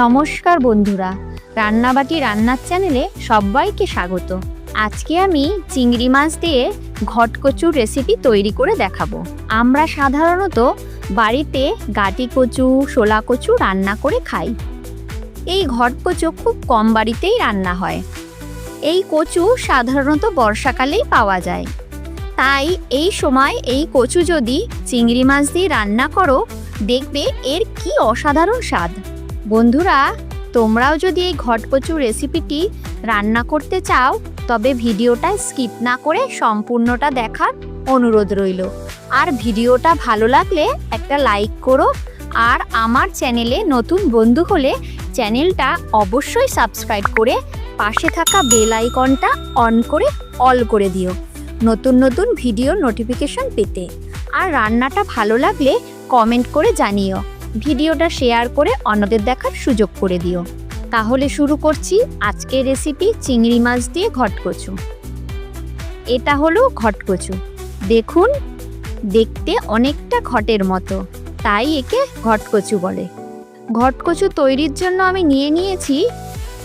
নমস্কার বন্ধুরা, রান্নাবাটি রান্নার চ্যানেলে সবাইকে স্বাগত। আজকে আমি চিংড়ি মাছ দিয়ে ঘটকচুর রেসিপি তৈরি করে দেখাবো। আমরা সাধারণত বাড়িতে গাটি কচু, শোলা কচু রান্না করে খাই। এই ঘটকচু খুব কম বাড়িতেই রান্না হয়। এই কচু সাধারণত বর্ষাকালেই পাওয়া যায়। তাই এই সময় এই কচু যদি চিংড়ি মাছ দিয়ে রান্না করো, দেখবে এর কি অসাধারণ স্বাদ। বন্ধুরা, তোমরাও যদি এই ঘটকচু রেসিপিটি রান্না করতে চাও, তবে ভিডিওটা স্কিপ না করে সম্পূর্ণটা দেখার অনুরোধ রইল। আর ভিডিওটা ভালো লাগলে একটা লাইক করো, আর আমার চ্যানেলে নতুন বন্ধু হলে চ্যানেলটা অবশ্যই সাবস্ক্রাইব করে পাশে থাকা বেল আইকনটা অন করে অল করে দিও, নতুন নতুন ভিডিও নোটিফিকেশন পেতে। আর রান্নাটা ভালো লাগলে কমেন্ট করে জানিও। ভিডিওটা শেয়ার করে অন্যদের দেখার সুযোগ করে দিও। তাহলে শুরু করছি আজকের রেসিপি চিংড়ি মাছ দিয়ে ঘটকচু। এটা হলো ঘটকচু। দেখুন, দেখতে অনেকটা ঘটের মতো, তাই একে ঘটকচু বলে। ঘটকচু তৈরির জন্য আমি নিয়ে নিয়েছি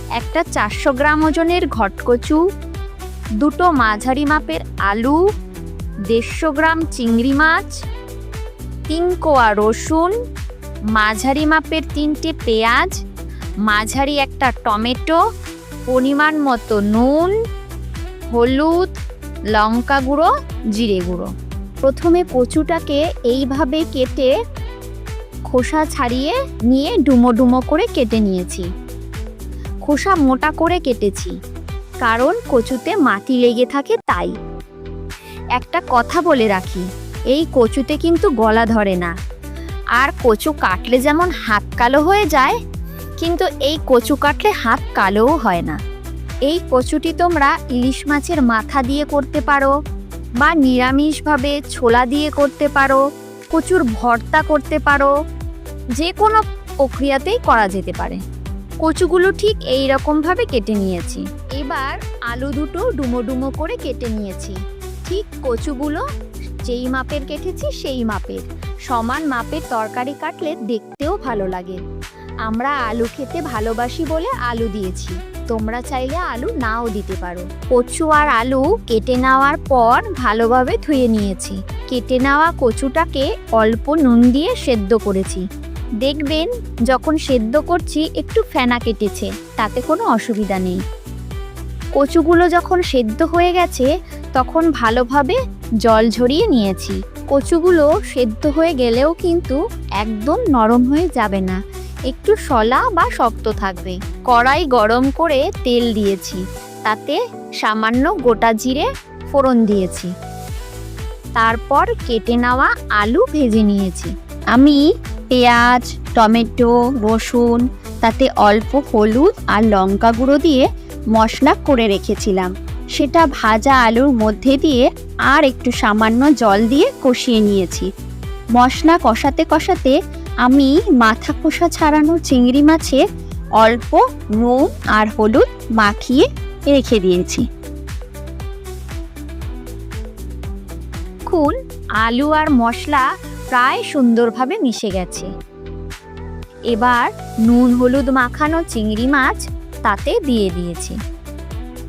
একটা চারশো গ্রাম ওজনের ঘটকচু, দুটো মাঝারি মাপের আলু, দেড়শো গ্রাম চিংড়ি মাছ, তিন কোয়া রসুন মাঝারি মাপের তিনটে পেঁয়াজ, মাঝারি একটা টমেটো, পরিমাণ মতো নুন, হলুদ, লঙ্কা গুঁড়ো, জিরে গুঁড়ো। প্রথমে কচুটাকে এইভাবে কেটে খোসা ছাড়িয়ে নিয়ে ডুমো ডুমো করে কেটে নিয়েছি। খোসা মোটা করে কেটেছি, কারণ কচুতে মাটি লেগে থাকে তাই। একটা কথা বলে রাখি, এই কচুতে কিন্তু গলা ধরে না। আর কচু কাটলে যেমন হাত কালো হয়ে যায়, কিন্তু এই কচু কাটলে হাত কালোও হয় না। এই কচুটি তোমরা ইলিশ মাছের মাথা দিয়ে করতে পারো বা নিরামিষভাবে ছোলা দিয়ে করতে পারো, কচুর ভর্তা করতে পারো যে কোনো প্রক্রিয়াতেই করা যেতে পারে। কচুগুলো ঠিক এই রকমভাবে কেটে নিয়েছি। এবার আলু দুটো ডুমো ডুমো করে কেটে নিয়েছি। ঠিক কচুগুলো যেই মাপের কেটেছি সেই মাপের। সমান মাপের তরকারি কাটলে দেখতেও ভালো লাগে। আমরা আলু খেতে ভালোবাসি বলে আলু দিয়েছি। তোমরা চাইলে আলু নাও দিতে পারো। কচু আর আলু কেটে নেওয়ার পর ভালোভাবে ধুয়ে নিয়েছি। কেটে নেওয়া কচুটাকে অল্প নুন দিয়ে সেদ্ধ করেছি। দেখবেন, যখন সেদ্ধ করছি একটু ফেনা কেটেছে, তাতে কোনো অসুবিধা নেই। কচুগুলো যখন সেদ্ধ হয়ে গেছে, তখন ভালোভাবে জল ঝরিয়ে নিয়েছি। কচুগুলো সেদ্ধ হয়ে গেলেও কিন্তু একদম নরম হয়ে যাবে না। একটু শলা বা শক্ত থাকবে। কড়াই গরম করে তেল দিয়েছি। তাতে সামান্য গোটা জিরে ফোড়ন দিয়েছি। তারপর কেটে নেওয়া আলু ভেজে নিয়েছি। আমি পেঁয়াজ, টমেটো, রসুন, তাতে অল্প হলুদ আর লঙ্কা গুঁড়ো দিয়ে মশলা করে রেখেছিলাম। সেটা ভাজা আলুর মধ্যে দিয়ে আর একটু সামান্য জল দিয়ে কষিয়ে নিয়েছি। মশলা কষাতে কষাতে আমি মাথা খোসা ছাড়ানো চিংড়ি মাছে অল্প নুন আর হলুদ মাখিয়ে রেখে দিয়েছি। খুন আলু আর মশলা প্রায় সুন্দরভাবে মিশে গেছে। এবার নুন হলুদ মাখানো চিংড়ি মাছ তাতে দিয়ে দিয়েছি।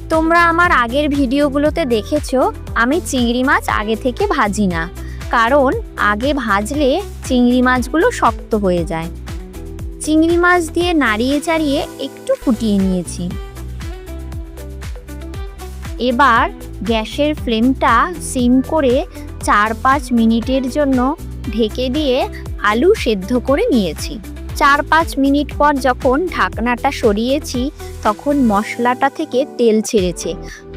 তোমরা আমার আগের ভিডিওগুলোতে দেখেছ, আমি চিংড়ি মাছ আগে থেকে ভাজি না। কারণ, আগে ভাজলে চিংড়ি মাছগুলো শক্ত হয়ে যায়। চিংড়ি মাছ দিয়ে নাড়িয়ে চাড়িয়ে একটু ফুটিয়ে নিয়েছি। এবার গ্যাসের ফ্লেমটা সিম করে চার পাঁচ মিনিটের জন্য ঢেকে দিয়ে আলু সেদ্ধ করে নিয়েছি। চার পাঁচ মিনিট পর যখন ঢাকনাটা সরিয়েছি, তখন মশলাটা থেকে তেল ছেড়েছে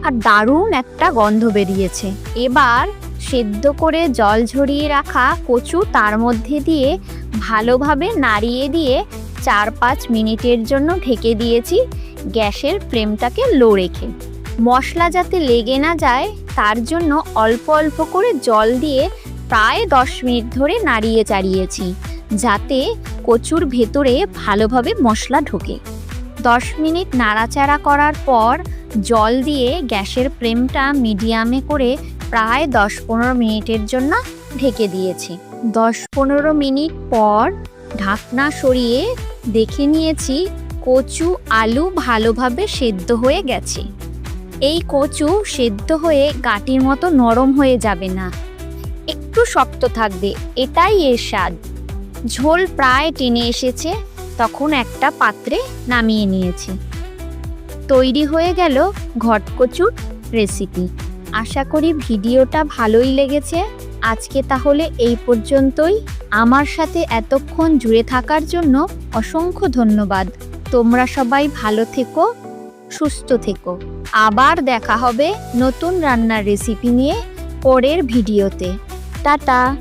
আর দারুণ একটা গন্ধ বেরিয়েছে। এবার সেদ্ধ করে জল ঝরিয়ে রাখা কচু তার মধ্যে দিয়ে ভালোভাবে নাড়িয়ে দিয়ে চার পাঁচ মিনিটের জন্য ঢেকে দিয়েছি গ্যাসের ফ্লেমটাকে লো রেখে। মশলা যাতে লেগে না যায়, তার জন্য অল্প অল্প করে জল দিয়ে প্রায় দশ মিনিট ধরে নাড়িয়ে চাড়িয়েছি যাতে কচুর ভেতরে ভালোভাবে মশলা ঢোকে। দশ মিনিট নাড়াচাড়া করার পর জল দিয়ে গ্যাসের ফ্লেমটা মিডিয়ামে করে প্রায় দশ পনেরো মিনিটের জন্য ঢেকে দিয়েছি। দশ পনেরো মিনিট পর ঢাকনা সরিয়ে দেখে নিয়েছি কচু আলু ভালোভাবে সেদ্ধ হয়ে গেছে। এই কচু সেদ্ধ হয়ে গাটির মতো নরম হয়ে যাবে না। একটু শক্ত থাকবে, এটাই এর স্বাদ। ঝোল প্রায় টেনে এসেছে, তখন একটা পাত্রে নামিয়ে নিয়েছি। তৈরি হয়ে গেল ঘটকচুর রেসিপি। আশা করি ভিডিওটা ভালোই লেগেছে। আজকে তাহলে এই পর্যন্তই। আমার সাথে এতক্ষণ জুড়ে থাকার জন্য অসংখ্য ধন্যবাদ। তোমরা সবাই ভালো থেকো, সুস্থ থেকো। আবার দেখা হবে নতুন রান্নার রেসিপি নিয়ে পরের ভিডিওতে। টাটা!